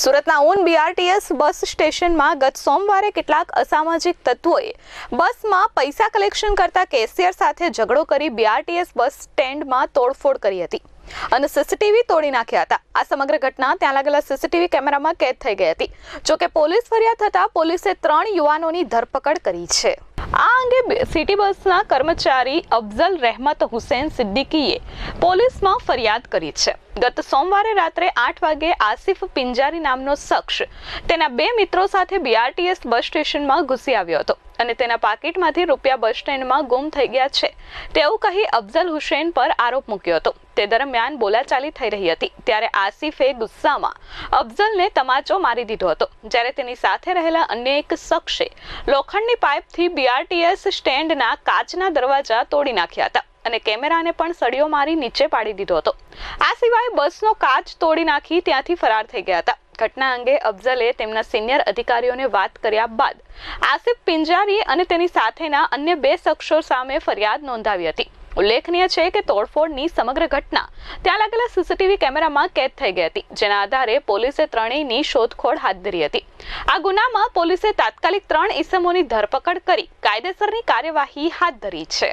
સુરતના ઉન BRTS bus સ્ટેશનમાં ગત સોમવારે કેટલાક અસામાજિક તત્વોએ બસમાં પૈસા કલેક્શન કરતા કેશિયર સાથે ઝઘડો કરી બીઆરટીએસ બસ સ્ટેન્ડમાં તોડફોડ કરી હતી અને સીસીટીવી તોડી નાખ્યા હતા. આ સમગ્ર ઘટના ત્યાં લાગેલા સીસીટીવી કેમેરામાં કેદ થઈ ગઈ હતી. જોકે પોલીસ ફરિયાદ થતાં પોલીસે ત્રણ યુવાનોની ધરપકડ કરી છે. આ અંગે સિટી બસના કર્મચારી અફઝલ રહેમત હુસેન સિદ્દીકીએ પોલીસમાં ફરિયાદ કરી છે. ગત સોમવારે રાત્રે આઠ વાગે આસિફ પિંજારી નામનો શખ્સ તેના બે મિત્રો સાથે બીઆરટીએસ બસ સ્ટેશનમાં ઘૂસી આવ્યો હતો અને તેના પાકીટમાંથી રૂપિયા બસ સ્ટેન્ડમાં ગુમ થઈ ગયા છે. તેવું કહી અફઝલ હુસેન પર આરોપ મૂક્યો હતો. તે દરમિયાન બોલાચાલી થઈ રહી હતી. ત્યારે આસિફે ગુસ્સામાં અફઝલને તમાચો મારી દીધો હતો. જ્યારે તેની સાથે રહેલા અન્ય એક શખ્સે લોખંડની પાઇપથી બીઆરટીએસ સ્ટેન્ડના કાચના દરવાજા તોડી નાખ્યા હતા. અને કેમેરાને પણ સળીઓ મારી નીચે પાડી દીધો હતો. આ સિવાય બસનો કાચ તોડી નાખી ત્યાંથી ફરાર થઈ ગયા હતા. ઘટના અંગે અફઝલે તેમના સિનિયર અધિકારીઓને વાત કર્યા બાદ આસિફ પિંજારી અને તેની સાથેના અન્ય બે શખ્સો સામે ફરિયાદ નોંધાવી હતી. ઉલ્લેખનીય છે કે તોડફોડની સમગ્ર ઘટના ત્યાં લાગેલા સીસીટીવી કેમેરામાં કેદ થઈ ગઈ હતી, જેના આધારે પોલીસે ત્રણેયની શોધખોળ હાથ ધરી હતી. આ ગુનામાં પોલીસે તાત્કાલિક ત્રણ ઇસમોની ધરપકડ કરી કાયદેસરની કાર્યવાહી હાથ ધરી છે.